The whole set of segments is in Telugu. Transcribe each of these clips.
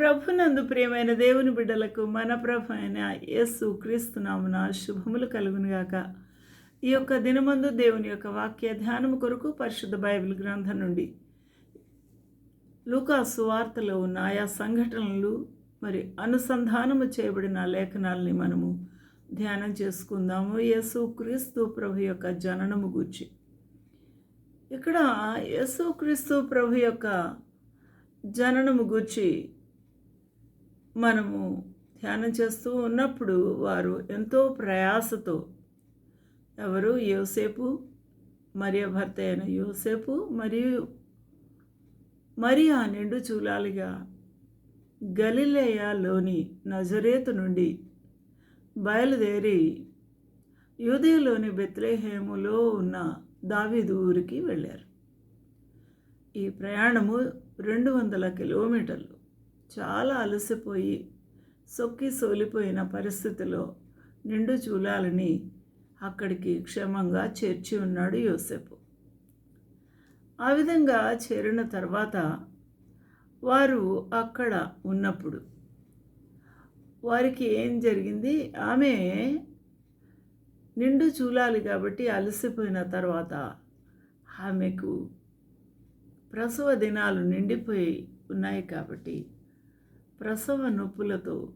ప్రభునందు ప్రియమైన దేవుని బిడ్డలకు మన ప్రభు అయిన యేసు క్రీస్తునామున శుభములు కలుగునుగాక. ఈ యొక్క దినమందు దేవుని యొక్క వాక్య ధ్యానము కొరకు పరిశుద్ధ బైబిల్ గ్రంథం నుండి లూకా సువార్తలో ఉన్న ఆయా సంఘటనలు మరి అనుసంధానము చేయబడిన లేఖనాల్ని మనము ధ్యానం చేసుకుందాము. యేసు క్రీస్తు ప్రభు యొక్క జననము గూర్చి. ఇక్కడ యేసు క్రీస్తు ప్రభు యొక్క జననము గూర్చి మనము ధ్యానం చేస్తూ ఉన్నప్పుడు వారు ఎంతో ప్రయాసతో ఎవరు యోసేపు మరియ భర్త అయిన యోసేపు మరియు మరియా నిండు చూలాలిగా గలిలేయాలోని నజరేతు నుండి బయలుదేరి యూదయలోని బెత్లేహేములో ఉన్న దావీదు ఊరికి వెళ్ళారు. ఈ ప్రయాణము రెండు వందల కిలోమీటర్లు. చాలా అలసిపోయి సొక్కి సోలిపోయిన పరిస్థితిలో నిండు చూలాలని అక్కడికి క్షేమంగా చేర్చి ఉన్నాడు యోసేపు. ఆ విధంగా చేరిన తర్వాత వారు అక్కడ ఉన్నప్పుడు వారికి ఏం జరిగింది? ఆమె నిండు చూలాలి కాబట్టి అలసిపోయిన తర్వాత ఆమెకు ప్రసవ దినాలు నిండిపోయి ఉన్నాయి కాబట్టి ప్రసవ నొప్పులతో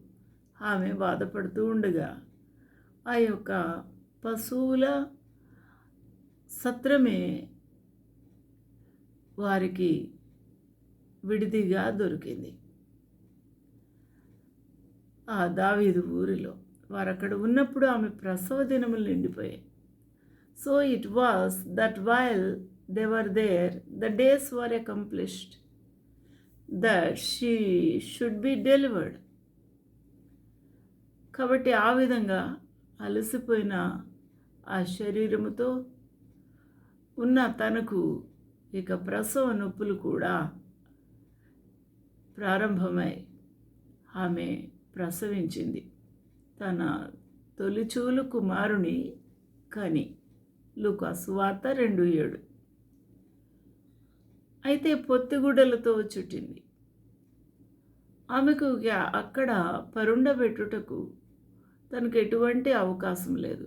ఆమె బాధపడుతూ ఉండగా ఆ యొక్క పశువుల సత్రమే వారికి విడిదిగా దొరికింది. ఆ దావీదు ఊరిలో వారు అక్కడ ఉన్నప్పుడు ఆమె ప్రసవ దినములు నిండిపోయాయి. So it was that while they were there the days were accomplished. That she should be delivered కాబట్టి ఆ విధంగా అలసిపోయిన ఆ శరీరముతో ఉన్న తనకు ఇక ప్రసవ నొప్పులు కూడా ప్రారంభమై ఆమె ప్రసవించింది. తన తొలిచూలు కుమారుని కని లూకాసు వార్త రెండు ఏడు. అయితే పొత్తిగుడ్డలతో చుట్టింది. ఆమెకు అక్కడ పరుండబెట్టుటకు తనకు ఎటువంటి అవకాశం లేదు.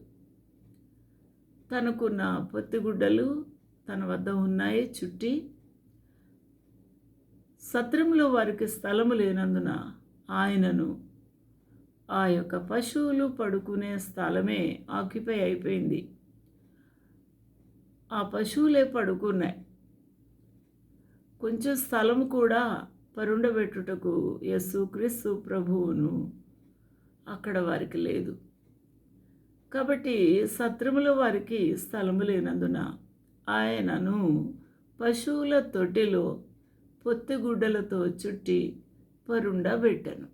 తనకున్న పొత్తిగుడ్డలు తన వద్ద ఉన్నాయి చుట్టి సత్రంలో వారికి స్థలము లేనందున ఆయనను ఆ యొక్క పశువులు పడుకునే స్థలమే ఆక్యుపై అయిపోయింది. ఆ పశువులే పడుకున్నాయి. కొంచెం స్థలం కూడా పరుండబెట్టుటకు యస్సు క్రీస్తు ప్రభువును అక్కడ వారికి లేదు. కాబట్టి సత్రములో వారికి స్థలము లేనందున ఆయనను పశువుల తొట్టిలో పొత్తిగుడ్డలతో చుట్టి పరుండబెట్టను.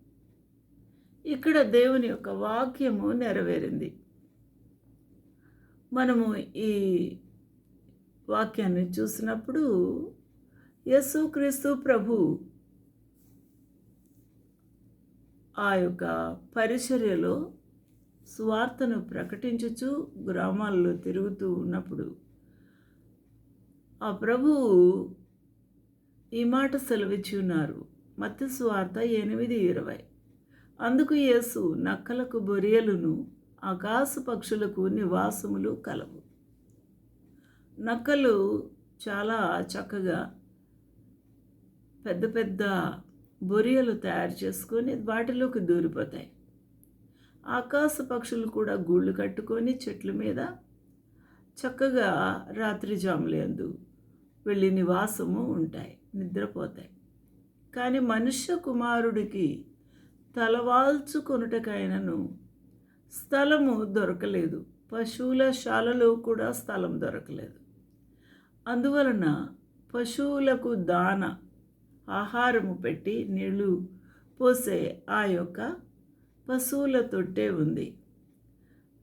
ఇక్కడ దేవుని యొక్క వాక్యము నెరవేరింది. మనము ఈ వాక్యాన్ని చూసినప్పుడు యేసుక్రీస్తు ప్రభు ఆ యొక్క పరిచర్యలో స్వార్థను ప్రకటించుచు గ్రామాల్లో తిరుగుతూ ఉన్నప్పుడు ఆ ప్రభువు ఈ మాట సెలవిచ్చి ఉన్నారు. మత్తి స్వార్థ ఎనిమిది ఇరవై. అందుకు యేసు నక్కలకు బొరియలును ఆకాశ పక్షులకు నివాసములు కలవు. నక్కలు చాలా చక్కగా పెద్ద పెద్ద బొరియలు తయారు చేసుకొని వాటిలోకి దూరిపోతాయి. ఆకాశ పక్షులు కూడా గూళ్ళు కట్టుకొని చెట్ల మీద చక్కగా రాత్రి జాములందు వెళ్ళి నివాసము ఉంటాయి నిద్రపోతాయి. కానీ మనుష్య కుమారుడికి తలవాల్చుకొనుటకైనను స్థలము దొరకలేదు. పశువుల శాలలో కూడా స్థలం దొరకలేదు. అందువలన పశువులకు దాన ఆహారము పెట్టి నీళ్ళు పోసే ఆ యొక్క పశువుల తొట్టే ఉంది.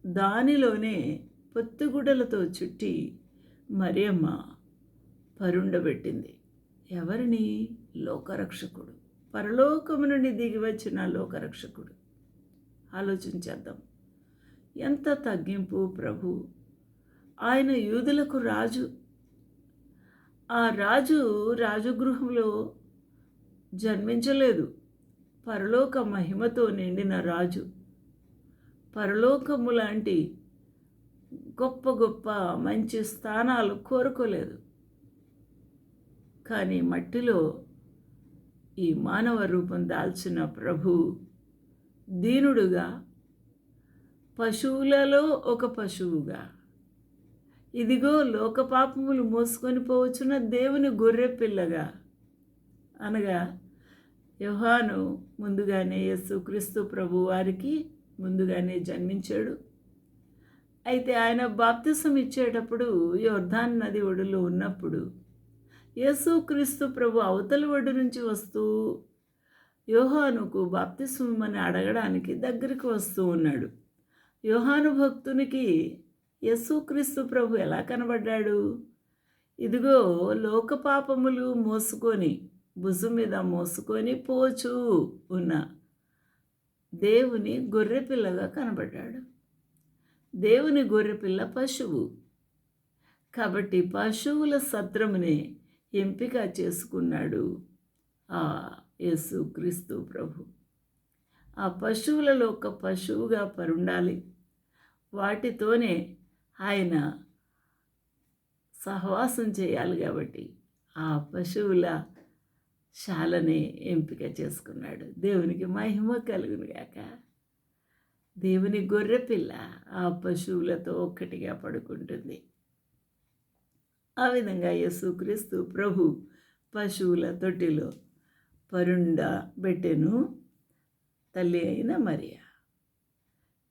దానిలోనే పొత్తిగుడలతో చుట్టి మరియమ్మ పరుండబెట్టింది. ఎవరిని? లోకరక్షకుడు. పరలోకము నుండి దిగి వచ్చిన లోకరక్షకుడు. ఆలోచించేద్దాం ఎంత తగ్గింపు ప్రభు? ఆయన యూదులకు రాజు. ఆ రాజు రాజగృహంలో జన్మించలేదు. పరలోక మహిమతో నిండిన రాజు. పరలోకము లాంటి గొప్ప గొప్ప మంచి స్థానాలు కోరుకోలేదు. కానీ మట్టిలో ఈ మానవ రూపం దాల్చిన ప్రభు దీనుడుగా పశువులలో ఒక పశువుగా. ఇదిగో లోకపాపములు మోసుకొని పోవచ్చున్న దేవుని గొర్రె పిల్లగా అనగా యోహాను ముందుగానే యేసుక్రీస్తు ప్రభు వారికి ముందుగానే జన్మించాడు. అయితే ఆయన బాప్తిసం ఇచ్చేటప్పుడు యోర్ధాన్ నది ఒడిలో ఉన్నప్పుడు యేసుక్రీస్తు ప్రభు అవతలి ఒడ్డు నుంచి వస్తూ యోహానుకు బాప్తిస్మని అడగడానికి దగ్గరికి వస్తూ ఉన్నాడు. యోహాను భక్తునికి యేసుక్రీస్తు ప్రభు ఎలా కనబడ్డాడు? ఇదిగో లోక పాపములు మోసుకొని భుజు మీద మోసుకొని పోచు ఉన్న. దేవుని గొర్రెపిల్లగా కనబడ్డాడు. దేవుని గొర్రెపిల్ల పశువు. కాబట్టి పశువుల సత్రమునే ఎంపిక చేసుకున్నాడు ఆ యేసు క్రీస్తు ప్రభు. ఆ పశువులలో ఒక పశువుగా పరుండాలి. వాటితోనే ఆయన సహవాసం చేయాలి కాబట్టి ఆ పశువుల శాలని ఎంపిక చేసుకున్నాడు. దేవునికి మహిమ కలుగునుగాక దేవుని గొర్రె పిల్ల ఆ పశువులతో ఒక్కటిగా పడుకుంటుంది. ఆ విధంగా యేసుక్రీస్తు ప్రభు పశువుల తొట్టిలో పరుండ బెట్టెను తల్లి అయిన మరియా.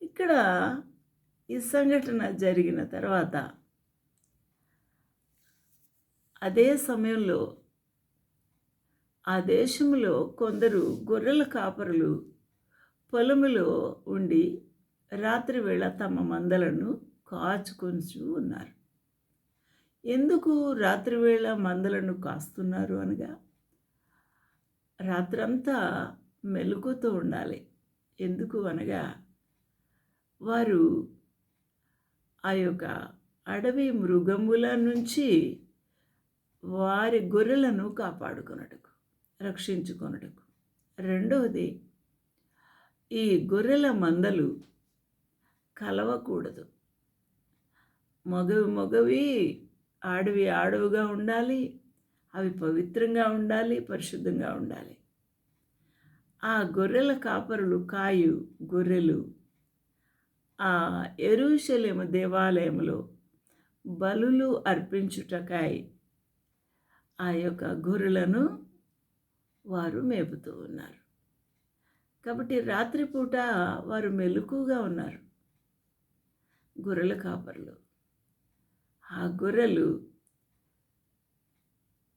ఇక్కడ ఈ సంఘటన జరిగిన తర్వాత అదే సమయంలో ఆ దేశంలో కొందరు గొర్రెల కాపరులు పొలములో ఉండి రాత్రివేళ తమ మందలను కాచుకొంచు ఉన్నారు. ఎందుకు రాత్రివేళ మందలను కాస్తున్నారు అనగా రాత్రంతా మెలుకుతూ ఉండాలి. ఎందుకు అనగా వారు ఆ యొక్క అడవి మృగముల నుంచి వారి గొర్రెలను కాపాడుకొనుటకు. రక్షించుకొనుటకు. రెండవది ఈ గొర్రెల మందలు కలవకూడదు. మగవి మగవి ఆడవి ఆడవుగా ఉండాలి అవి పవిత్రంగా ఉండాలి పరిశుద్ధంగా ఉండాలి. ఆ గొర్రెల కాపరులు కాయు గొర్రెలు ఆ ఎరుషలేము దేవాలయంలో బలులు అర్పించుటకాయ ఆ యొక్క గొర్రెలను వారు మేపుతూ ఉన్నారు. కాబట్టి రాత్రిపూట వారు మెలకుగా ఉన్నారు. గొర్రెల కాపర్లు. ఆ గొర్రెలు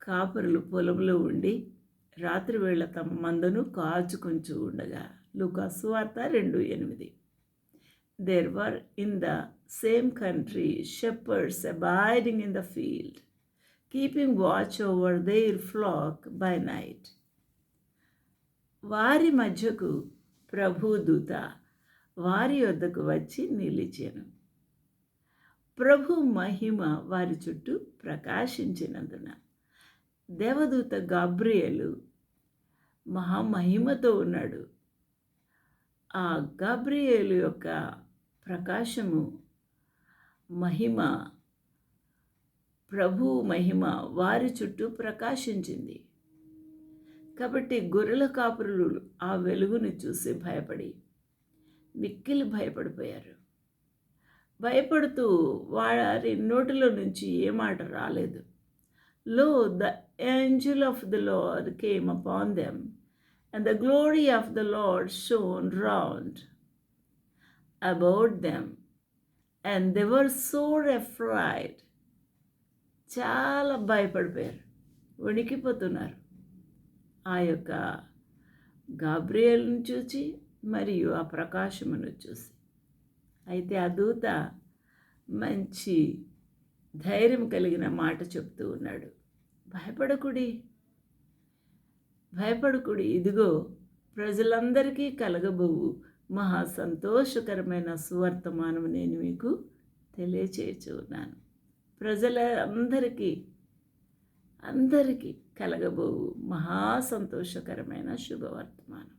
కాపరులు పొలంలో ఉండి రాత్రి వేళ తమ మందను కాచుకొంచు ఉండగా లుకాసు వార్త రెండు ఎనిమిది. There were in the same country shepherds abiding in the field keeping watch over their flock by night వారి మధ్యకు ప్రభుదూత వారి వద్దకు వచ్చి నిలిచాను. ప్రభు మహిమ వారి చుట్టూ ప్రకాశించినందున దేవదూత గాబ్రియలు మహామహిమతో ఉన్నాడు. ఆ గాబ్రియలు యొక్క ప్రకాశము మహిమ ప్రభు మహిమ వారి చుట్టూ ప్రకాశించింది. కాబట్టి గొర్రెల కాపురులు ఆ వెలుగును చూసి భయపడి మిక్కిలి భయపడిపోయారు. భయపడుతూ వారి నోటిలో నుంచి ఏ మాట రాలేదు. Lo the angel of the Lord came upon them and the glory of the Lord shone round about them and they were sore చాలా భయపడిపోయారు. వణికిపోతున్నారు. ఆ యొక్క గాబ్రియల్ని చూసి మరియు ఆ ప్రకాశమును చూసి. అయితే ఆ దూత మంచి ధైర్యం కలిగిన మాట చెప్తూ ఉన్నాడు. భయపడకుడి భయపడకుడి. ఇదిగో ప్రజలందరికీ కలగబోవు. మహా సంతోషకరమైన సువర్తమానం నేను మీకు తెలియచేయచ్చు ఉన్నాను ప్రజల అందరికీ కలగబో కలగబోవు మహా సంతోషకరమైన శుభవర్తమానం.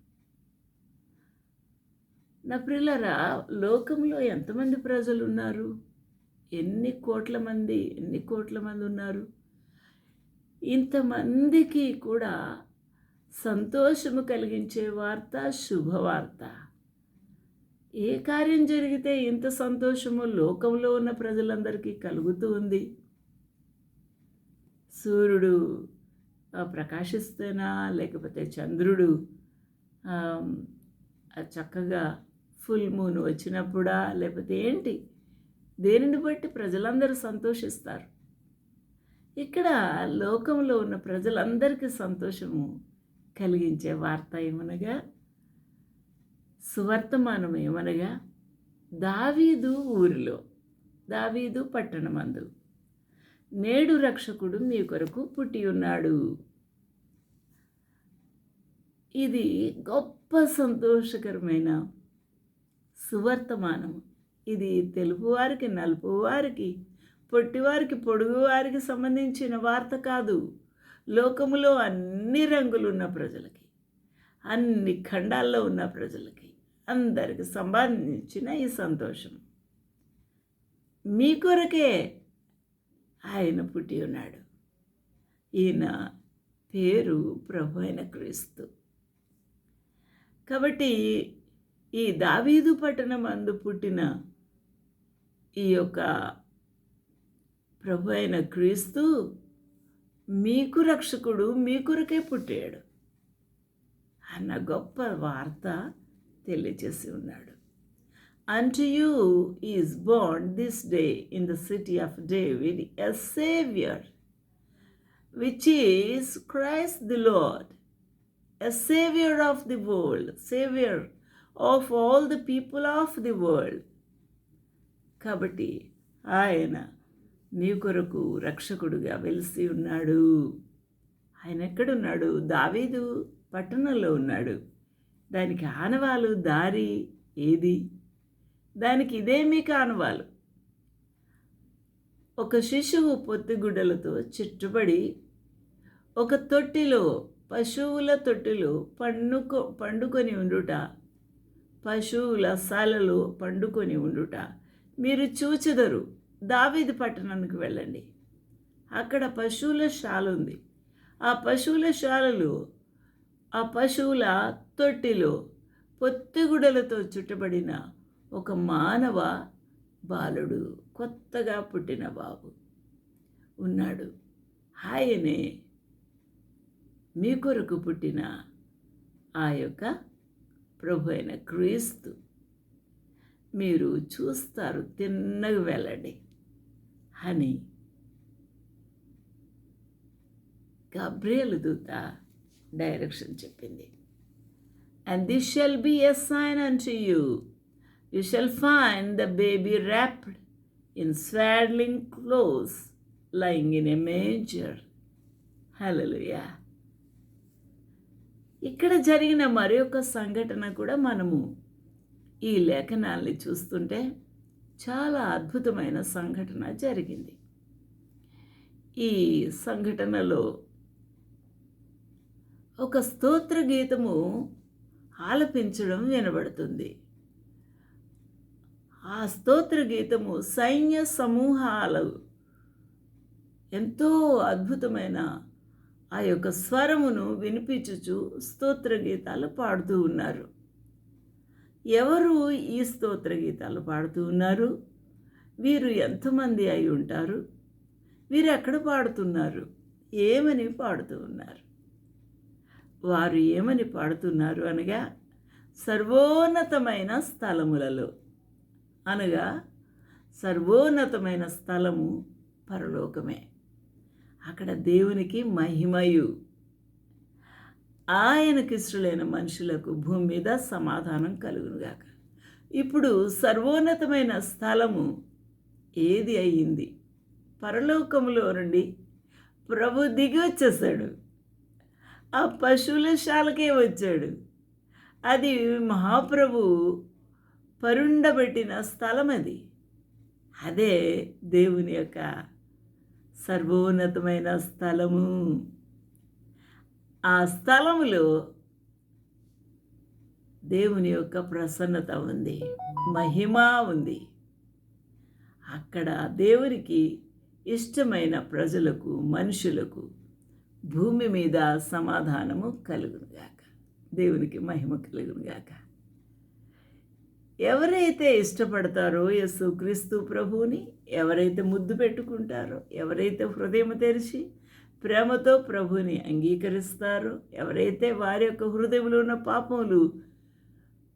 నా ప్రిల్లరా లోకంలో ఎంతమంది ప్రజలు ఉన్నారు ఎన్ని కోట్ల మంది ఎన్ని కోట్ల మంది ఉన్నారు? ఇంతమందికి కూడా సంతోషము కలిగించే వార్త శుభవార్త. ఏ కార్యం జరిగితే ఇంత సంతోషము లోకంలో ఉన్న ప్రజలందరికీ కలుగుతూ ఉంది? సూర్యుడు ప్రకాశిస్తేనా లేకపోతే చంద్రుడు చక్కగా ఫుల్ మూన్ వచ్చినప్పుడా లేకపోతే ఏంటి? దేనిని బట్టి ప్రజలందరూ సంతోషిస్తారు? ఇక్కడ లోకంలో ఉన్న ప్రజలందరికీ సంతోషము కలిగించే వార్త ఏమనగా సువర్తమానం ఏమనగా దావీదు ఊరిలో దావీదు పట్టణమందు. నేడు రక్షకుడు మీ కొరకు పుట్టి ఉన్నాడు. ఇది గొప్ప సంతోషకరమైన సువర్తమానం ఇది తెలుపువారికి నలుపువారికి పొట్టివారికి పొడుగువారికి సంబంధించిన వార్త కాదు. లోకములో అన్ని రంగులు ఉన్న ప్రజలకి అన్ని ఖండాల్లో ఉన్న ప్రజలకి అందరికి సంబంధించిన ఈ సంతోషం. మీ కొరకే ఆయన పుట్టి ఉన్నాడు. ఈయన పేరు ప్రభు అయిన క్రీస్తు. కాబట్టి ఈ దావీదు పట్టణం అందు పుట్టిన ఈ యొక్క ప్రభు అయిన క్రీస్తు మీకు రక్షకుడు మీ కొరకే పుట్టాడు అన్న గొప్ప వార్త తెలియజేసి ఉన్నాడు. Unto you is born this day in the city of David a Savior, which is Christ the Lord, a Savior of the world, Savior of all the people of the world. కాబట్టి ఆయన నీ కొరకు రక్షకుడుగా వెలిసి ఉన్నాడు ఆయన ఎక్కడున్నాడు దావీదు పట్టణంలో ఉన్నాడు దానికి ఆనవాలు దారి ఏది దానికి ఇదేమీ కానవాలు ఒక శిశువు పొత్తిగుడ్డలతో చుట్టుబడి ఒక తొట్టిలో పశువుల తొట్టిలో పండుకొ పండుకొని ఉండుట పశువుల సాలలో పండుకొని ఉండుట మీరు చూచెదరు. దావీదు పట్టణానికి వెళ్ళండి. అక్కడ పశువుల శాల ఉంది. ఆ పశువుల శాలలు ఆ పశువుల తొట్టిలో పొత్తిగుడలతో చుట్టబడిన ఒక మానవ బాలుడు కొత్తగా పుట్టిన బాబు ఉన్నాడు. ఆయనే మీ కొరకు పుట్టిన ఆ యొక్క ప్రభు అయిన క్రీస్తు. మీరు చూస్తారు తిన్నగా వెళ్ళండి అని గబ్రియలు దూత డైరెక్షన్ చెప్పింది. And this shall be a sign unto you shall find the baby wrapped in swaddling clothes lying in a manger Hallelujah. ఇక్కడ జరిగిన మరి ఒక సంఘటన కూడా మనము ఈ లేఖనాల్ని చూస్తుంటే చాలా అద్భుతమైన సంఘటన జరిగింది. ఈ సంఘటనలో ఒక స్తోత్ర గీతము ఆలపించడం వినబడుతుంది. ఆ స్తోత్ర గీతము సైన్య సమూహాలు. ఎంతో అద్భుతమైన ఆ యొక్క స్వరమును వినిపించుచు స్తోత్ర గీతాలు పాడుతూ ఉన్నారు. ఎవరు ఈ స్తోత్ర గీతాలు పాడుతూ ఉన్నారు? వీరు ఎంతమంది అయి ఉంటారు? వీరు ఎక్కడ పాడుతున్నారు? ఏమని పాడుతూ ఉన్నారు? వారు ఏమని పాడుతున్నారు అనగా సర్వోన్నతమైన స్థలములలో అనగా సర్వోన్నతమైన స్థలము పరలోకమే. అక్కడ దేవునికి మహిమయు. ఆయనకిష్టులైన మనుషులకు భూమి మీద సమాధానం కలుగునుగాక. ఇప్పుడు సర్వోన్నతమైన స్థలము ఏది అయ్యింది? పరలోకములో నుండి ప్రభు దిగి వచ్చేసాడు ఆ పశువుల శాలకే వచ్చాడు. అది మహాప్రభు పరుండబెట్టిన స్థలం అది అదే దేవుని యొక్క సర్వోన్నతమైన స్థలము. ఆ స్థలములో దేవుని యొక్క ప్రసన్నత ఉంది మహిమ ఉంది. అక్కడ దేవునికి ఇష్టమైన ప్రజలకు మనుషులకు భూమి మీద సమాధానము కలుగునుగాక దేవునికి మహిమ కలుగునుగాక ఎవరైతే ఇష్టపడతారో యేసు క్రీస్తు ప్రభువుని ఎవరైతే ముద్దు పెట్టుకుంటారో ఎవరైతే హృదయం తెరిచి ప్రేమతో ప్రభుని అంగీకరిస్తారో ఎవరైతే వారి యొక్క హృదయంలో ఉన్న పాపములు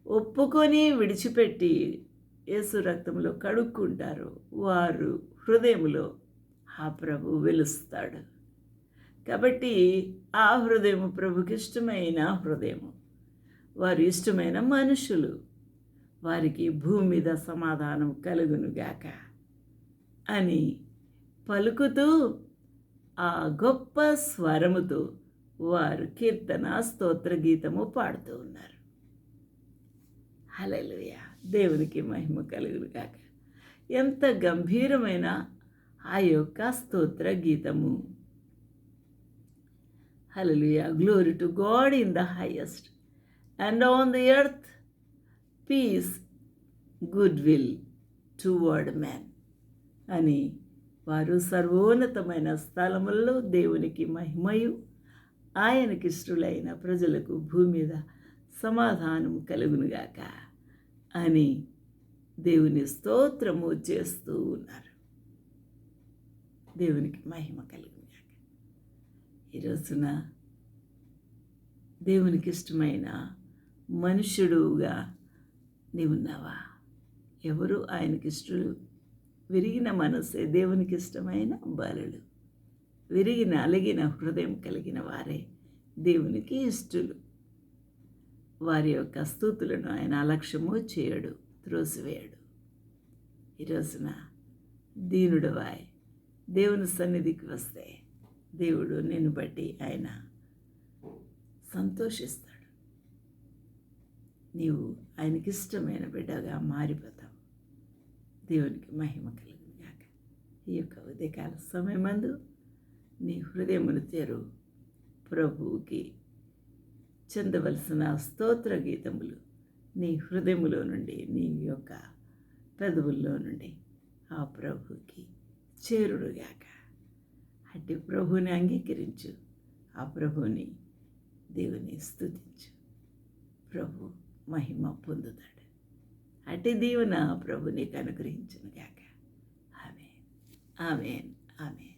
ఒప్పుకొని విడిచిపెట్టి యేసు రక్తంలో కడుక్కుంటారో వారు హృదయంలో ఆ ప్రభు వెలుస్తాడు. కాబట్టి ఆ హృదయం ప్రభుకి ఇష్టమైన హృదయము. వారు ఇష్టమైన మనుషులు. వారికి భూమి మీద సమాధానం కలుగునుగాక అని పలుకుతూ ఆ గొప్ప స్వరముతో వారు కీర్తన స్తోత్ర గీతము పాడుతూ ఉన్నారు. హలలుయ దేవునికి మహిమ కలుగునుగాక ఎంత గంభీరమైన ఆ యొక్క స్తోత్ర గీతము. Hallelujah glory to God in the highest and on the earth peace good will toward man అని వారు సర్వోన్నతమైన స్థలముల్లో దేవునికి మహిమయు ఆయనకిష్టులైన ప్రజలకు భూమి మీద సమాధానం కలుగునుగాక అని దేవుని స్తోత్రము చేస్తూ ఉన్నారు. దేవునికి మహిమ కలుగునుగాక. ఈరోజున దేవునికి ఇష్టమైన మనుష్యుడుగా నీవున్నావా? ఎవరు ఆయనకిష్టలు? విరిగిన మనసే దేవునికి ఇష్టమైన బాలుడు విరిగిన అలిగిన హృదయం కలిగిన వారే దేవునికి ఇష్టలు. వారి యొక్క స్థూతులను ఆయన అలక్ష్యము చేయడు త్రోసివేయడు. ఈరోజున దీనుడు వాయ్ దేవుని సన్నిధికి వస్తే దేవుడు నిన్ను బట్టి ఆయన సంతోషిస్తాడు. నీవు ఆయనకి ఇష్టమైన బిడ్డగా మారిపోతావు. దేవునికి మహిమ కలుగుగాక ఈ యొక్క ఉదయకాల సమయమందు నీ హృదయమును తెరు. ప్రభువుకి చెందవలసిన స్తోత్ర గీతములు నీ హృదయములో నుండి నీ యొక్క పెదవుల్లో నుండి ఆ ప్రభుకి చేరుడుగాక. అట్టి ప్రభువుని అంగీకరించు. ఆ ప్రభువుని దేవుని స్తుతించు ప్రభు మహిమ పొందుతాడు. అటు దీవెన ప్రభు నీకు అనుగ్రహించును గాక. ఆమె ఆమెన్. ఆమెన్.